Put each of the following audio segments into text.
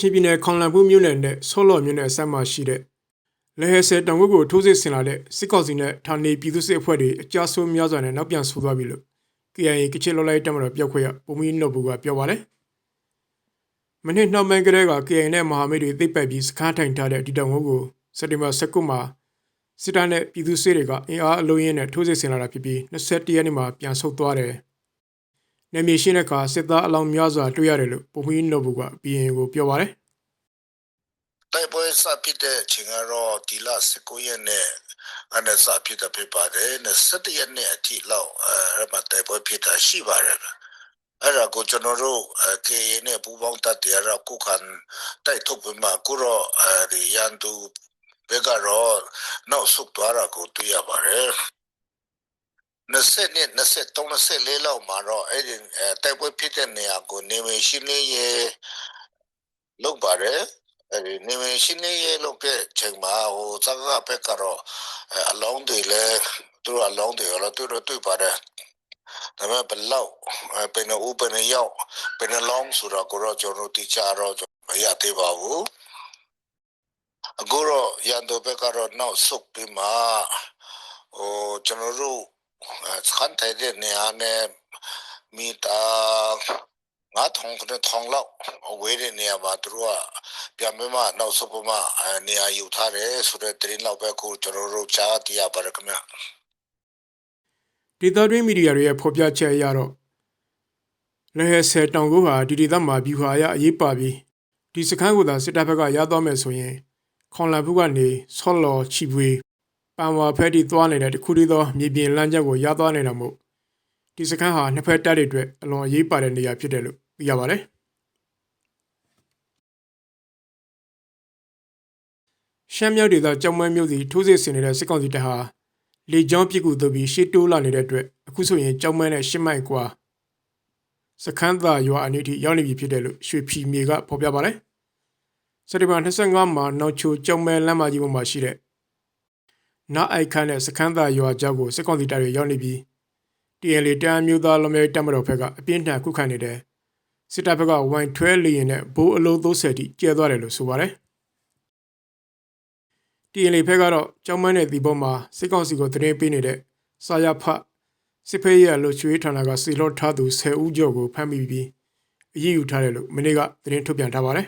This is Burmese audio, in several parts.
ချင်ပြည်နယ်ခေါင်လန်ဘူးမြို့နယ်နဲ့ဆောလော်မြို့နယ်အစပ်မှာရှိတဲ့လဲဟဲဆဲတောင်ကုတ်ကိုထိုးစစ်ဆင်လာတဲ့စစ်ကောင်စီနဲ့ဌာနေပြည်သူစစ်အဖွဲ့တွေအကြမ်းဆိုးများစွာနဲ့နောက်ပြန်ဆူသွားပြီလို့ KIA ကချစ်လောလိုက်တက်မတော်ပြောခွင့်ရပုံမီနိုဘူကပြောပါတယ်။မနေ့နှောင်းပိုင်းကလေးက KIA နဲ့မဟာမိတ်တွေသိပ်ပိုက်ပြီးစခန်းထိုင်ထားတဲ့ဒီတောင်ကုတ်ကိုစက်တင်ဘာ19မှာစစ်တပ်နဲ့ပြည်သူစစ်တွေကအင်အားအလုံးရင်းနဲ့ထိုးစစ်ဆင်လာတာဖြစ်ပြီး21ရက်နေ့မှာပြန်ဆုတ်သွားတယ်။ နေမြေရှင်းတဲ့အခါစစ်သားအလောင်းများစွာတွေ့ရတယ်လို့ပုံမီနိုဘူက BN ကိုပြောပါတယ်။တိုက်ပွဲစဖြစ်တဲ့အချိန်ကတော့ဒီလ19ရက်နေ့အနေစဖြစ်တာဖြစ်ပါတယ်21ရက်နေ့အထိလောက်အဲမှာတိုက်ပွဲဖြစ်တာရှိပါတယ်အဲ့ဒါကိုကျွန်တော်တို့ KA နဲ့ပူးပေါင်းတပ်တွေရကုခံတိုက်ထုတ်ပြီးမှကိုတော့အဲဒီရန်သူဘက်ကတော့နောက်ဆုတ်သွားတာကိုတွေ့ရပါတယ် 20နဲ့23 24လောက်မှာတော့အဲ့ဒီတိုက်ပွဲဖြစ်တဲ့နေရာကိုနေမရှင်းလေးရေလောက်ပါတယ်အဲဒီနေမရှင်းနေရလို့ပြချိန်မှာဟိုသက်ကဘက်ကတော့အလောင်းတွေလဲသူတို့အလောင်းတွေရောသူတို့တွေ့ပါတယ်ဒါပေမဲ့ဘလောက်ပင်ဦးပင်ရောက်ပင်လောင်းဆိုတော့ကိုတော့ကျွန်တော်တိကျတော့မရသေးပါဘူးအခုတော့ရန်တို့ဘက်ကတော့နောက်ဆုတ်ပြီးမှဟိုကျွန်တော်တို့ စခန်းထိုင်တဲ့နေရာနဲ့မီတာငါထုံတဲ့ထုံလောက်အဝေးတဲ့နေရာမှာသူတို့ကပြန်ပြီးမှနောက်ဆုတ်ပြီးမှနေရာယူထားတယ်ဆိုတဲ့သတင်းလောက်ပဲကိုကျွန်တော်တို့ကြားသိရပါတယ်ခင်ဗျဒေသတွင်းမီဒီယာတွေရဲ့ဖော်ပြချက်အရတော့လဲဟဲဆယ်တောင်ကိုဟာဒီဒေသမှာဗျူဟာရအရေးပါပြီးဒီစခန်းကိုသာစစ်တပ်ဘက်ကရသွားမယ်ဆိုရင်ခွန်လန်ဘူးကနေဆော့လော်ချီပွေ ပန်ဝါဖက်တီသွားနေတဲ့တခုတည်းသောမြေပြင်လမ်းကြောင်းကိုရသွားနေတာမို့ဒီစခန်းဟာနှစ်ဖက်တပ်တွေအတွက်အလွန်အရေးပါတဲ့နေရာဖြစ်တယ်လို့သိရပါတယ်ရှမ်းမြောက်ဒေသကြောင်မန်းမြို့စီထိုးစစ်ဆင်နေတဲ့စစ်ကောင်စီတပ်ဟာလေကြောင်းပစ်ကူတို့ပြီးရှေ့တိုးလာနေတဲ့အတွက်အခုဆိုရင်ကြောင်မန်းနဲ့ရှစ်မိုင်ကွာစခန်းသာရွာအနီးထိရောက်နေပြီဖြစ်တယ်လို့ရွှေဖီမြေကဖော်ပြပါတယ်စက်တင်ဘာ25မှာနောက်ချိုကြောင်မဲလမ်းမကြီးပေါ်မှာရှိတဲ့ နားအိုက်ခန်းနဲ့စခန်းသာရွာကျောက်ကိုစစ်ကောင်စီတပ်တွေရောက်နေပြီး TNL တန်မျိုးသားလူမျိုးတပ်မတော်ဘက်ကအပြင်းထန်ခုခံနေတဲ့စစ်တပ်ဘက်ကဝိုင်ထွဲလေရင်နဲ့ဘိုးအလုံး30တိကျဲသွားတယ်လို့ဆိုပါတယ် TNL ဘက်ကတော့ကြောင်မန်းတဲ့ဒီပေါ်မှာစစ်ကောင်စီကိုတရင်ပေးနေတဲ့စာရဖတ်စစ်ဖေးရလို့ချွေးဌာနကစီလော့ထားသူ10ဦးကျော်ကိုဖမ်းမိပြီးအရေးယူထားတယ်လို့မနေ့ကသတင်းထုတ်ပြန်ထားပါတယ်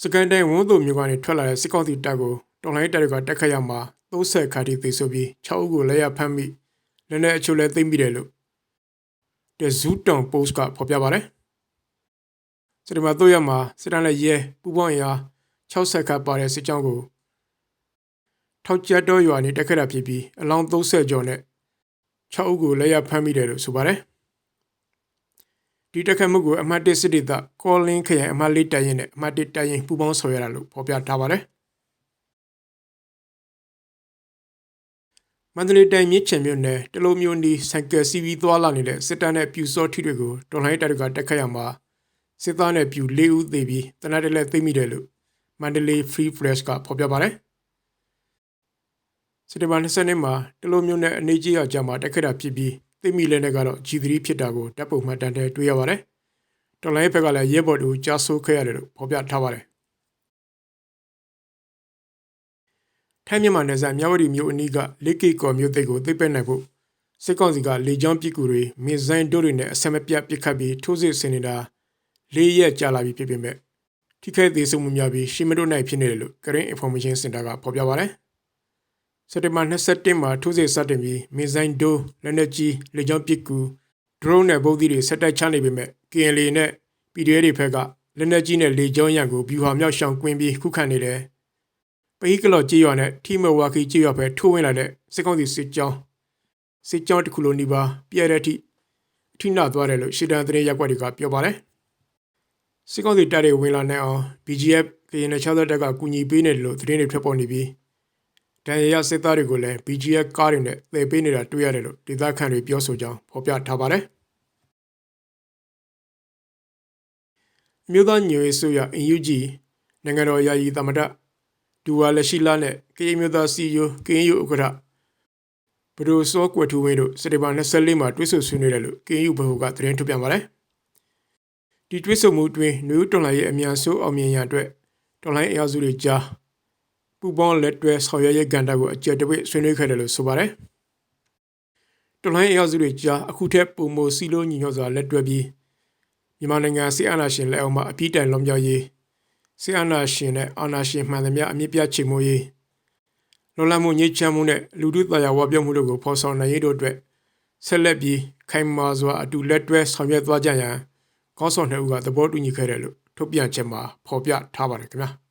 စကန်တိုင်းဝန်သူမျိုးကနေထွက်လာတဲ့စစ်ကောင်စီတပ်ကိုတော်လိုင်းတပ်တွေကတက်ခတ်ရမှာ30ခါတိသေဆိုပြီး6ဦးကိုလက်ရဖမ်းမိလည်းနဲ့အချို့လည်းသိမ့်မိတယ်လို့ The Zoo Town Post ကဖော်ပြပါတယ်စတမတော့ရမှာစစ်တမ်းလည်းရဲပူပေါင်းရာ60ခါပါတဲ့စစ်ကြောင်းကိုထောက်ကျတော့ရွာနေတက်ခတ်တာဖြစ်ပြီးအလောင်း30ကျော်နဲ့6ဦးကိုလက်ရဖမ်းမိတယ်လို့ဆိုပါတယ် ဒီတက်ခတ်မှုကိုအမှတ်1စစ်ဒေသကောလင်းခရိုင်အမှတ်4တိုင်ရင်နဲ့အမှတ်1တိုင်ရင်ပူပေါင်းဆောင်ရတာလို့ဖော်ပြထားပါတယ်မန္တလေးတိုင်းမြစ်ချံမြို့နယ်တလုံးမျိုးနီးဆိုင်ကယ်စီးပြီးသွားလာနေတဲ့စစ်တပ်နဲ့ပြူစောထီတွေကိုတော်လိုင်းတပ်တွေကတက်ခတ်ရမှာစစ်သားနဲ့ပြူ၄ဦးသေပြီးတနက်တည်းလည်းသိမိတယ်လို့မန္တလေး Free Press ကဖော်ပြပါတယ်စက်တင်ဘာ20နှစ်မှာတလုံးမျိုးနဲ့အနေကြီးရကြမှာတက်ခတ်တာဖြစ်ပြီး သိမိလဲနဲ့ကတော့ G3 ဖြစ်တာကိုတပ်ပုံမှတ်တမ်းတဲ့တွေ့ရပါတယ်တော်လိုင်းဘက်ကလည်းရဲဘော်တို့ကြားဆိုးခဲ့ရတယ်လို့ဖော်ပြထားပါတယ်ထိုင်းမြန်မာနယ်စပ်မြဝတီမြို့အနီးကလေးကေကော်မြို့သိက်ကိုသိပ်ပဲနိုင်ဖို့စစ်ကောင်စီကလေကြောင်းပစ်ကူတွေမစ်ဇိုင်းတို့တွေနဲ့အဆက်မပြတ်ပစ်ခတ်ပြီးထိုးစစ်ဆင်နေတာလေးရက်ကြာလာပြီဖြစ်ပေမဲ့ထိခိုက်သေးဆုံးမှုများပြီးရှီမတိုနိုင်ဖြစ်နေတယ်လို့ Green Information Center ကဖော်ပြပါတယ်။ စက်တင်ဘာ21မှာထိုးစစ်စတင်ပြီးမစ်ဇိုင်းဒိုလက်နက်ကြီးလေကြောင်းပစ်ကူ drone နဲ့ဗုံးသီးတွေဆက်တိုက်ချနေပေမဲ့ KNL နဲ့ PDF တွေဘက်ကလက်နက်ကြီးနဲ့လေကြောင်းရန်ကိုဗျူဟာမြောက်ရှောင်ကွင်းပြီးခုခံနေတယ်ပဟိကလော့ကြေးရွာနဲ့ထီမဝါခီကြေးရွာပဲထိုးဝင်လာတဲ့စစ်ကောင်စီစစ်ကြောင်းစစ်ကြောင်းတစ်ခုလုံးဒီပါပြည့်တဲ့အထိအထိနာသွားတယ်လို့ရှီတန်သတင်းရက်ွက်တွေကပြောပါတယ်စစ်ကောင်စီတပ်တွေဝင်လာနေအောင် BGF ကရင်နယ်ခြားတပ်ကကူညီပေးနေတယ်လို့သတင်းတွေထွက်ပေါ်နေပြီး ဒဏ်ရာရစစ်သားတွေကိုလည်း BGF ကားတွေနဲ့သယ်ပေးနေတာတွေ့ရတယ်လို့ဒေသခံတွေပြောဆိုကြောင်းဖော်ပြထားပါတယ်မြို့သားညွေဆိုရ UNG နိုင်ငံတော်ယာယီသမ္မတဒူဝါလက်ရှိလာနဲ့ကရင်မျိုးသားစီယိုကရင်ယူဥက္ကဋ္ဌဘဒိုစောကွယ်ထူဝင်းတို့စက်တင်ဘာ24မှာတွေ့ဆုံဆွေးနွေးတယ်လို့ကရင်ယူဘဟုကသတင်းထုတ်ပြန်ပါတယ်ဒီတွစ်ဆုံမှုတွင်နယူးတော်လိုင်းရဲ့အမြန်ဆုံးအောင်မြင်ရန်အတွက်တော်လိုင်းအင်အားစုတွေကြား ပူပေါင်းလက်တွဲဆောင်ရွက်ရေးကဏ္ဍကိုအကြက်တပိတ်ဆွေးနွေးခဲ့တယ်လို့ဆိုပါတယ်တော်လိုင်းအင်အားစုတွေကြားအခုထက်ပုံမစီလိုညီညွတ်စွာလက်တွဲပြီးမြန်မာနိုင်ငံစစ်အာဏာရှင်လက်အောက်မှာအပြစ်တိုင်လွန်မြောက်ရေးစစ်အာဏာရှင်နဲ့အာဏာရှင်မှန်သမျှအမြင့်ပြချေမှုရေးလွန်လပ်မှုညှိချမ်းမှုနဲ့လူထုတရားဝပြောမှုတို့ကိုဖော်ဆောင်နိုင်ရေးတို့အတွက်ဆက်လက်ပြီးခိုင်မာစွာအတူလက်တွဲဆောင်ရွက်သွားကြရန်ကောင်းဆောင်နှစ်ဦးကသဘောတူညီခဲ့တယ်လို့ထုတ်ပြန်ချက်မှာဖော်ပြထားပါတယ်ခင်ဗျာ။